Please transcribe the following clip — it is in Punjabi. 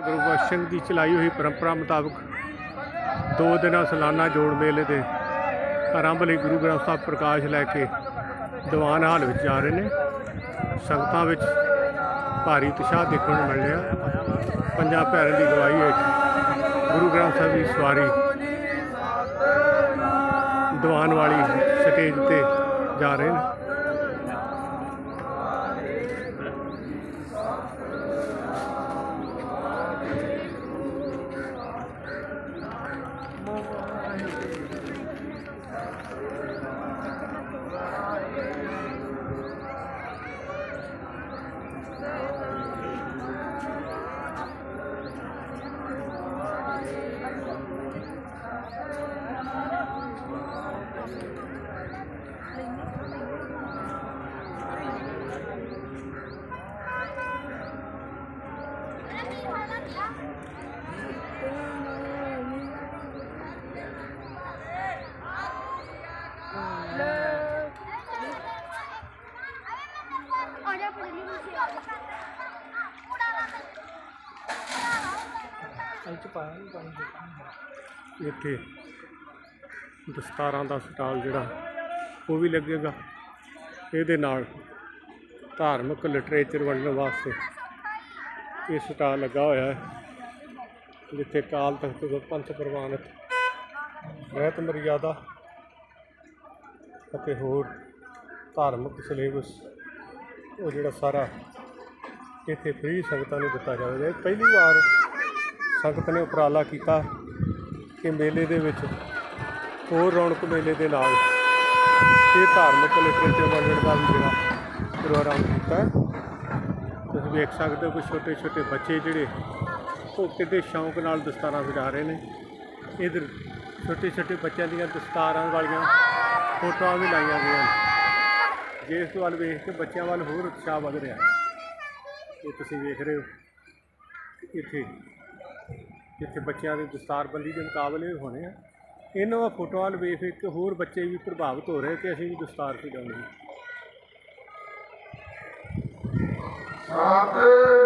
ਗੁਰੂ ਗੋਬਿੰਦ ਸਿੰਘ ਦੀ ਚਲਾਈ ਹੋਈ ਪਰੰਪਰਾ ਮੁਤਾਬਕ ਦੋ ਦਿਨਾਂ ਸਾਲਾਨਾ ਜੋੜ ਮੇਲੇ ਦੇ ਆਰੰਭ ਲਈ ਗੁਰੂ ਗ੍ਰੰਥ ਸਾਹਿਬ ਪ੍ਰਕਾਸ਼ ਲੈ ਕੇ ਦੀਵਾਨ ਹਾਲ ਵਿੱਚ ਜਾ ਰਹੇ ਨੇ। ਸੰਗਤਾਂ ਵਿੱਚ ਭਾਰੀ ਉਤਸ਼ਾਹ ਦੇਖਣ ਨੂੰ ਮਿਲ ਰਿਹਾ। ਪੰਜਾਂ ਭੈਰਾਂ ਦੀ ਗਵਾਹੀ ਹੇਠ ਗੁਰੂ ਗ੍ਰੰਥ ਸਾਹਿਬ ਦੀ ਸਵਾਰੀ ਦੀਵਾਨ ਵਾਲੀ ਸਟੇਜ ਤੇ ਜਾ ਰਹੇ ਨੇ। ਆਜਾ ਫੜ ਲਈ ਤੁਸੀਂ ਇੱਥੇ ਦਸਤਾਰਾਂ ਦਾ ਸਟਾਲ ਜਿਹੜਾ, ਉਹ ਵੀ ਲੱਗੇਗਾ। ਇਹਦੇ ਨਾਲ ਧਾਰਮਿਕ ਲਿਟਰੇਚਰ ਵੰਡਣ ਵਾਸਤੇ ਇਹ ਸਟਾਲ ਲੱਗਾ ਹੋਇਆ ਹੈ, ਜਿੱਥੇ ਕਾਲ ਤਖਤ ਤੋਂ ਪੰਥ ਪ੍ਰਵਾਨਿਤ ਰਹਿਤ ਮਰਿਆਦਾ ਅਤੇ ਹੋਰ ਧਾਰਮਿਕ ਸਿਲੇਬਸ ਉਹ ਜਿਹੜਾ ਸਾਰਾ ਇੱਥੇ ਫ੍ਰੀ ਸੰਗਤਾਂ ਨੂੰ ਦਿੱਤਾ ਜਾਵੇਗਾ ਪਹਿਲੀ ਵਾਰ ਸੰਗਤ ਨੇ ਉਪਰਾਲਾ ਕੀਤਾ ਕਿ ਮੇਲੇ ਦੇ ਵਿੱਚ ਹੋਰ ਰੌਣਕ ਮੇਲੇ ਦੇ ਨਾਲ ਇਹ ਧਾਰਮਿਕ ਲਿਟਰੇਚਰ ਵੰਡਣ ਦਾ ਵੀ ਜਿਹੜਾ ਪ੍ਰੋਗਰਾਮ ਕੀਤਾ ਤੁਸੀਂ ਵੇਖ ਸਕਦੇ ਹੋ ਕਿ ਛੋਟੇ ਛੋਟੇ ਬੱਚੇ ਜਿਹੜੇ ਉਹ ਕਿਤੇ ਸ਼ੌਂਕ ਨਾਲ ਦਸਤਾਰਾਂ ਸਜਾ ਰਹੇ ਨੇ। ਇਧਰ ਛੋਟੇ ਛੋਟੇ ਬੱਚਿਆਂ ਦੀਆਂ ਦਸਤਾਰਾਂ ਵਾਲੀਆਂ ਫੋਟੋਆਂ ਵੀ ਲਾਈਆਂ ਗਈਆਂ ਨੇ। ਜਿਸ ਵੱਲ ਵੇਖ ਕੇ ਬੱਚਿਆਂ ਵੱਲ ਹੋਰ ਉਤਸ਼ਾਹ ਵਧ ਰਿਹਾ ਹੈ। ਇਹ ਤੁਸੀਂ ਵੇਖ ਰਹੇ ਹੋ ਕਿ ਇੱਥੇ ਜਿੱਥੇ ਬੱਚਿਆਂ ਦੇ ਦਸਤਾਰਬੰਦੀ ਦੇ ਮੁਕਾਬਲੇ ਹੋਣੇ ਆ। ਇਹਨਾਂ ਫੋਟੋਆਂ ਵੱਲ ਵੇਖ ਵੇਖ ਕੇ ਹੋਰ ਬੱਚੇ ਵੀ ਪ੍ਰਭਾਵਿਤ ਹੋ ਰਹੇ ਕਿ ਅਸੀਂ ਵੀ ਦਸਤਾਰ ਸਜਾਉਣੀ ਹੈ। Father.